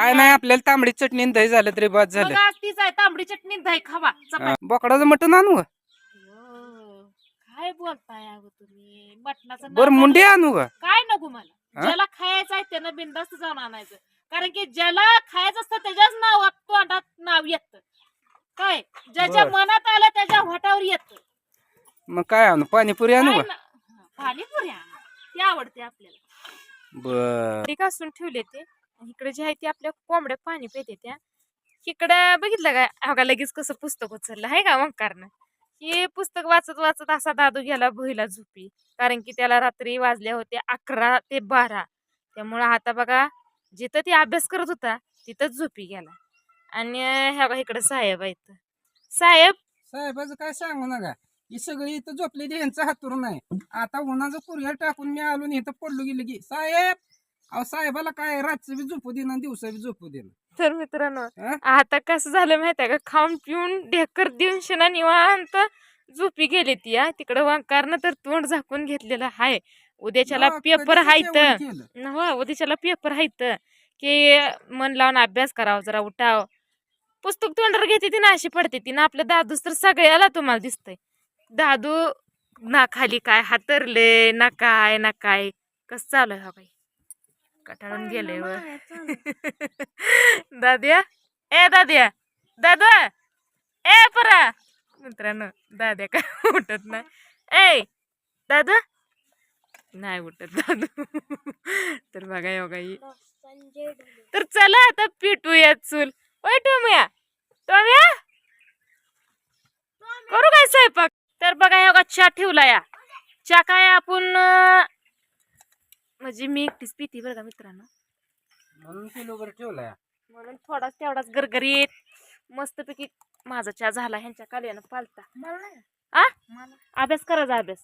काय नाही आपल्याला तांबडी चटणी आणि दही झालं तरी बाद झालं. बघा तीच आहे तांबडी चटणी दही खावा. हा, चपाती बोकडाचं मटण आणू? का? अयो, काय बोलताय अगं तुम्ही? मटणाचं बरं नाव मुंडी झालं. आणू का? काय नको मला? हा? ज्याला खायचं आहे त्यानं बिंदास्त जाऊन आणायचं. कारण की ज्याला खायचं असतं त्याच्याच नावात तोंडात नाव येत. काय? ज्याच्या बर. मनात आलं त्याच्या होटावर येत. मग काय आणू? पाणीपुरी आणू का? पाणीपुरी आणा. ती आवडते आपल्याला. बर. ते घासून ठेवले ते. इकडे जे आहे ते आपल्या कोंबड्या पाणी पिते त्या. इकडं बघितलं का? अगा लगेच कसं पुस्तक उचललं. आहे का ओंकारनं? हे पुस्तक वाचत वाचत असा दादू गेला भुईला झोपी. कारण की त्याला रात्री वाजल्या होत्या अकरा ते बारा. त्यामुळं आता बघा जिथं ते अभ्यास करत होता तिथंच झोपी गेला. आणि ह्या बघा इकडं साहेब आहेत. साहेब! साहेबाचं काय सांगू नका. ही सगळी इथं झोपलेली यांचं हातूर नाही. आता उन्हाचं कुरिअर टाकून मी आलो इथं पडलो गेलं की साहेब! अहो साहेबाला काय रातचं बी झोपू देणं दिवसा बी झोपू देणं. तर मित्रांनो हा? आता कसं झालं माहिती आहे का? खाऊन पिऊन ढेकर देऊन शेणा निवांत झोपी गेली ती हा. तिकडं वांकारनं तर तोंड झाकून घेतलेलं हाय. उद्याच्याला मग पेपर हायत. जेवण केलं. हो उद्याच्याला पेपर हायत. की मन लावून अभ्यास करावा जरा उठाव. पुस्तक तोंडावर घेते ती ना अशी पडते ती ना. आपलं दादूच तर सगळ्याला तुम्हाला दिसतंय. दादू ना खाली काय हातरले ना काय ना काय. कसं चालू आहे हा बाई? कटाळून गेले व दाद्या ए दाद्या दादा ए परा. मित्रांनो दाद्या काय उठत नाही ए दादा. नाही उठत दादू. तर बघा योगा ही. तर चला आता पिटूया चूल. ओय टोम्या. टोम्या? करू काय स्वयंपाक? तर बघा योगा चहा ठेवला या. चहा काय आपण म्हणजे मी एकटीच पिती बरं का मित्रांनो. म्हणून किलोभर ठेवलाय. म्हणून थोडाच तेवढाच गरगरीत मस्तपैकी माझा चहा झाला ह्यांच्या काल्यानं पालता. आ? अभ्यास करायचा अभ्यास.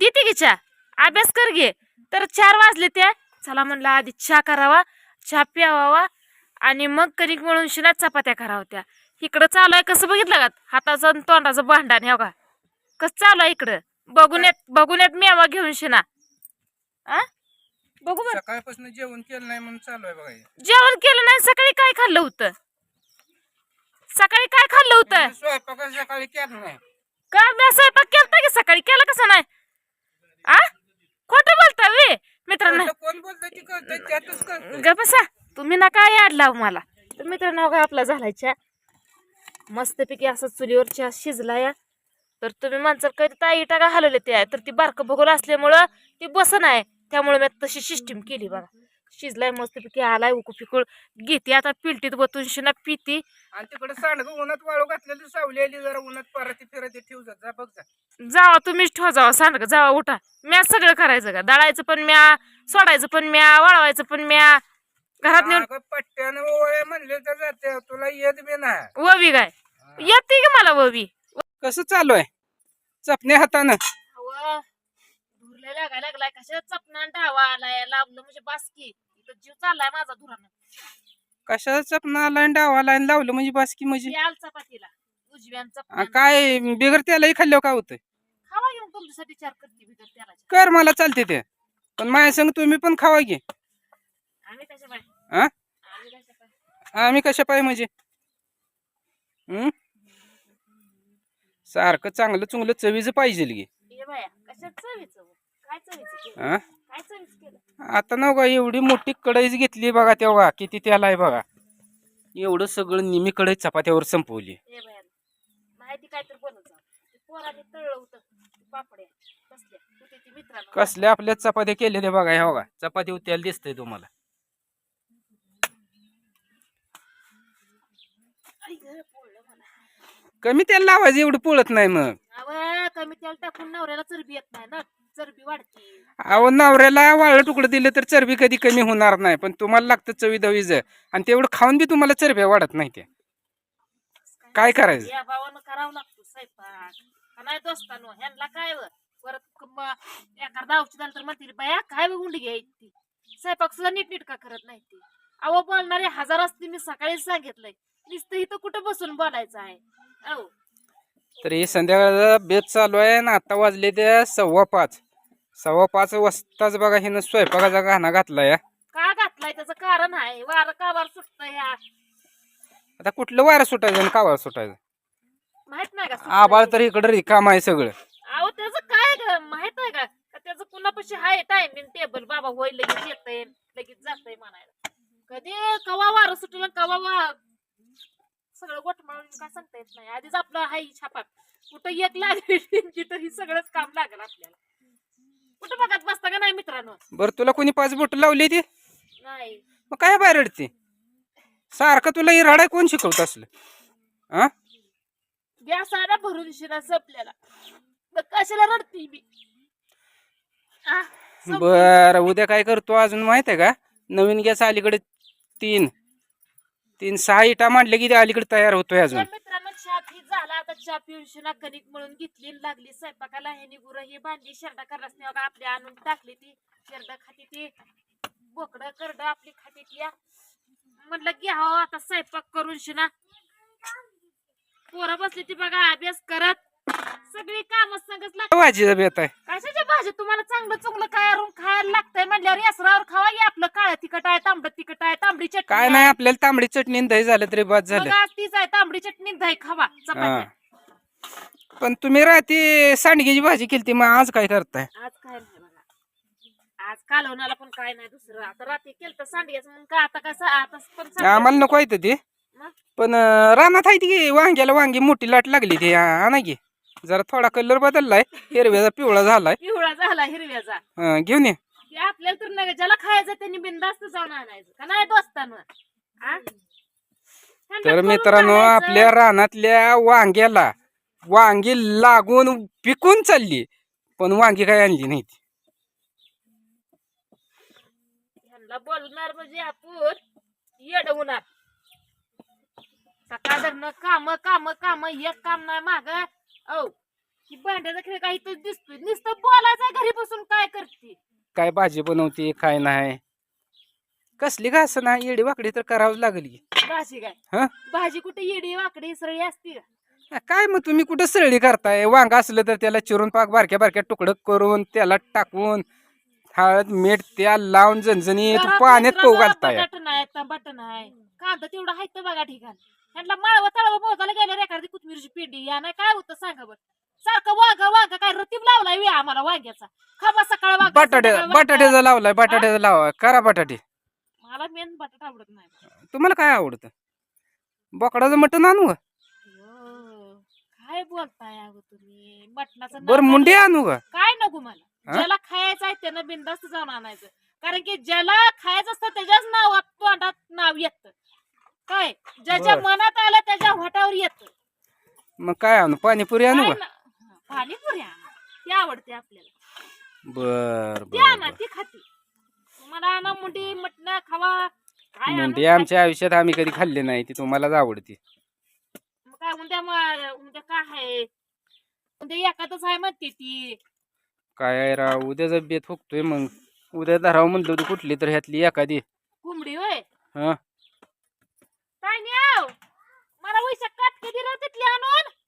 देते की चहा. अभ्यास कर घे. तर चार वाजले त्या. चला म्हणलं आधी चहा करावा चहा प्यावा आणि मग कणिक मळून शिना चपात्या करावं त्या. इकडं चालू आहे कसं बघितलं का? हाताचं आणि तोंडाचं भांडण हे का? कसं चालू आहे इकडं? बघून येत बघून येत मेवा घेऊन शिना. आ? बघू बरं सकाळपासून जेवण केलं नाही म्हणून चालू आहे बघा हे. जेवण केलं नाही सकाळी काय खाल्लं होतं? सकाळी काय खाल्लं होतं? स्वयंपाक सकाळी केलं नाही. का मी स्वयंपाक केलता की सकाळी केला कसं नाही? आ? खोटं बोलता वे मित्रांनो. कोण बोलतंय ती कळतंय त्यातच कळतंय. ग बसा. तुम्ही ना काय याड लाव मला. तर मित्रांनो काय आपला झालाय चहा मस्तपैकी असा चुलीवर चहा शिजला या. तर तुम्ही माणसाला काही ताई टाका हलवले ते आहे. तर ती बारकं बघून असल्यामुळं ती बसन आहे त्यामुळे मी तशी सिस्टीम केली बघा. शिजलाय मस्तपैकी आलाय उकू फिकूळ घेते आता पिलटीत बतून शिना पिती. आणि तिकडे सांडगं उन्हात वाळू घातलेली सावली आली जरा उन्हात परत फिरत ठेव जा जा बघ जा. जावा तुम्हीच ठेवा जावा सांड जावा उठा. म्या सगळं करायचं का? दळायचं पण म्या सोडायचं पण म्या वाळवायचं पण म्या. घरात नेऊन पट्ट्यानं ओळे म्हणले तर जाते तुला येत बी नाही. ववी काय? येते की मला ववी? कसं चालू आहे? चपण्या हातानं. लागायला लागलाय. कशा चपना डावा आलाय? लावलं म्हणजे बासकी इथं जीव चाललाय माझा धुरानं. कशा चपना आला आणि आणि लावलं म्हणजे बासकी म्हणजे? याल चपातीला. उजव्यान आ, चपाती काय बिगर त्यालाही खाल्ल्यावर काय होतंय खावा घेऊन तुमच्यासाठी चार करते बिगर त्याला कर मला चालते ते. पण माझ्या संग तुम्ही पण खावा घे. आम्ही कशा पाय? हा? आम्ही कशा पाय? आम्ही कशा पाहिजे म्हणजे? हं? सारखं चांगलं चुंगलं चवीचं पाहिजे गे ये बाया कशात चवीचं? काय चवीचं केलं हा? आता ना बघा एवढी मोठी कढईच घेतली बघा तेव्हा किती त्याला आहे बघा. एवढं सगळं निमी कढई चपात्यावर संपवली. कसल्या? आपल्या चपात्या केल्या ते बघा ह्या बघा. चपाती त्याला दिसतंय तुम्हाला. कमी तेल लावायचं एवढं पोळत नाही मग. कमी तेल टाकून नवऱ्याला चरबी येत नाही ना. चरबी वाढते. अहो नवऱ्याला वाळलं तुकडं दिलं तर चरबी कधी कमी होणार नाही पण तुम्हाला लागतं चवी दवीज आणि तेवढं खाऊन बी तुम्हाला चरब्या वाढत नाही त्या. काय करायचं? या भावानं करावं लागतो स्वयंपाक. का नाही दोस्तानो ह्यांना काय व? परत म- एखादा औषध आलं तर म्हणतील बाया काय बघ गुंडी घ्यायची स्वयंपाक सुद्धा नीट नीट का करत नाही ती. अहो बोलणारे हजार असते मी सकाळीच सांगितलंय. नुसतं इथं कुठं बसून बोलायचं आहे? अहो. तर हे संध्याकाळचा बेत चालू आहे ना आता वाजले त्या सव्वा पाच. सव्वा पाच वाजताच बघा हिनं स्वयंपाकाचा गाणा घातला या का घातलं सुटलाय त्याचं कारण आहे वारं कावार सुटतंय ह्या आता कुठलं वारं सुटायचं आणि कावार सुटायचं? माहीत नाही का आबाळ? तर इकडं रिकाम आहे सगळं. अहो त्याचं काय ग? माहीत आहे का? का त्याचं कुणापाशी आहे टायमिंग टेबल बाबा होय लगेच येतंय लगेच जातंय म्हणायला. कधी कवा वारं सुटलं कवा वा सगळं गोठमाळून काय सांगता येत नाही. आधीच आपलं हाय छापा कुठं एक लागली तर ही सगळंच काम लागलं आपल्याला. कुठं बघत बसता का नाही मित्रांनो? बरं तुला कोणी पाच बोट लावली ती? नाही. मग काय बाहेर रडते? सारखं तुला ही रडाय कोण शिकवत असलं? हा गॅस आला भरून शिरा संपल्याला मग कशाला रडती मी? आ, संपलं. बर उद्या काय करतो अजून माहीत आहे का? नवीन गॅस अलीकडे तीन. तीन सहा इटा मांडले की ते अलीकडे तयार होतोय अजून. मित्रांनो चहा पिऊन शिना कणिक म्हणून घेतली लागली. स्वयंपाकाला ह्यानी गुरं ही बांधली शेरडा बघा आपली आणून टाकली ती? शेरडा खाती ती बोकड करड आपली खाती ती या. म्हटलं घ्यावं आता स्वयंपाक करून शिना. पोरं बसली ती बघा अभ्यास करत. सगळी काम संगच लागत बेत आहे? कशाची भाजी तुम्हाला चांगलं चुंगलं काय करून खायला लागतंय? म्हणल्यावर यासरावर खावा घ्या आपलं काळ तिखट आहे तांबड तिखट आहे तांबडी चटणी काय. नाही आपल्याला तांबडी चटणी दही झालं तरी बाद झालं. तीच आहे तांबडी चटणी दही खावा. हा. चपात्या पण तुम्ही रात्री सांडग्याची भाजी केली मग आज काय करताय? आज काय नाही बघा. आज कालवणाला पण काय नाही दुसरं. आता रात्री केलं तर सांडग्याचं म्हणून काय आता कसं आता पण आम्हाला नको आहे ते. मग? पण अं, रानात आहे की वांग्याला वांगी मोठी लाट लागली ती आणा की. जरा थोडा कलर बदललाय हिरव्याचा पिवळा झालाय. पिवळा झाला हिरव्याचा. हं, घेऊन ये. की आपल्याला तर नाही ज्याला खायचं त्यांनी बिंदास्त जाऊन आणायचं. का नाही दोस्तांवर आ? त्यांना तर करून मित्रांनो घालायचं. आपल्या रानातल्या वांग्याला वांगी लागून पिकून चालली. पण वांगी काय आणली नाही बोलणार म्हणजे आपण येडवणार. सकाळ धरणं काम काम काम एक काम नाही माग. औ ही भांड्याचा खेळ काही तर दिसतोय. नुसतं बोलायचं घरी बसून काय करते? काय भाजी बनवते काय नाही. कसली घास ना येडी वाकडी तर करावं लागली. भाजी काय? हं? भाजी कुठे येडी वाकडी सरळी असते का? काय मग तुम्ही कुठं सरळी करताय? वांग असलं तर त्याला चिरून पाक बारक्या बारक्या तुकडं करून त्याला टाकून हळद मीठ तेल लावून झणझणीत घरात पाण्यात पोव घालताय. कांदा तेवढा आहे तर बघा ठिकाण. त्यांना माळव तळव मोजायला गेल्यावर एखादी कोथमिरची पेंडी या नाही काय होतं सांगा बरं. सारखं वाघ वाघ काय रतीब लावलाय वे आम्हाला वांग्याचा. खबा सकाळ वाघ बटाटे. बटाट्याचा लावलाय बटाट्याचा लावा. करा बटाटे. मला मेन बटाटा आवडत नाही. तुम्हाला काय आवडतं? बोकडाचं मटण आणू? का? काय बोलताय अगं तुम्ही? मटणाचं बरं नाव मुंडे आणू का? काय नको मला? हा? ज्याला खायचं आहे त्यानं बिंदास्त जाऊन आणायचं. कारण की ज्याला खायचं असतं त्याच्याच नावात तोंडात नाव येत. काय? ज्याच्या बरं. मनात आलं त्याच्या होटावर येत. मग काय आणू? पाणीपुरी आणू का? पाणीपुरी आणा. ती आवडते आपल्याला. बर ती बर आणा ती खाते. तुम्हाला आणा मुंडी मटण खावा. काय आणा, मुंडी आमच्या आयुष्यात आम्ही कधी खाल्ली नाही ती तुम्हालाच आवडते. काय उद्या म- उद्या काय आहे? उद्या एखादच आहे म्हणते ती. काय आहे राव उद्याचा बेत फुकतोय मग. उद्या धराव म्हणलं होतं कुठली तर ह्यातली एखादी. कोंबडी होय? हा. काय नाही आव. मला वैशाख काटके दिलं तिथली आणून.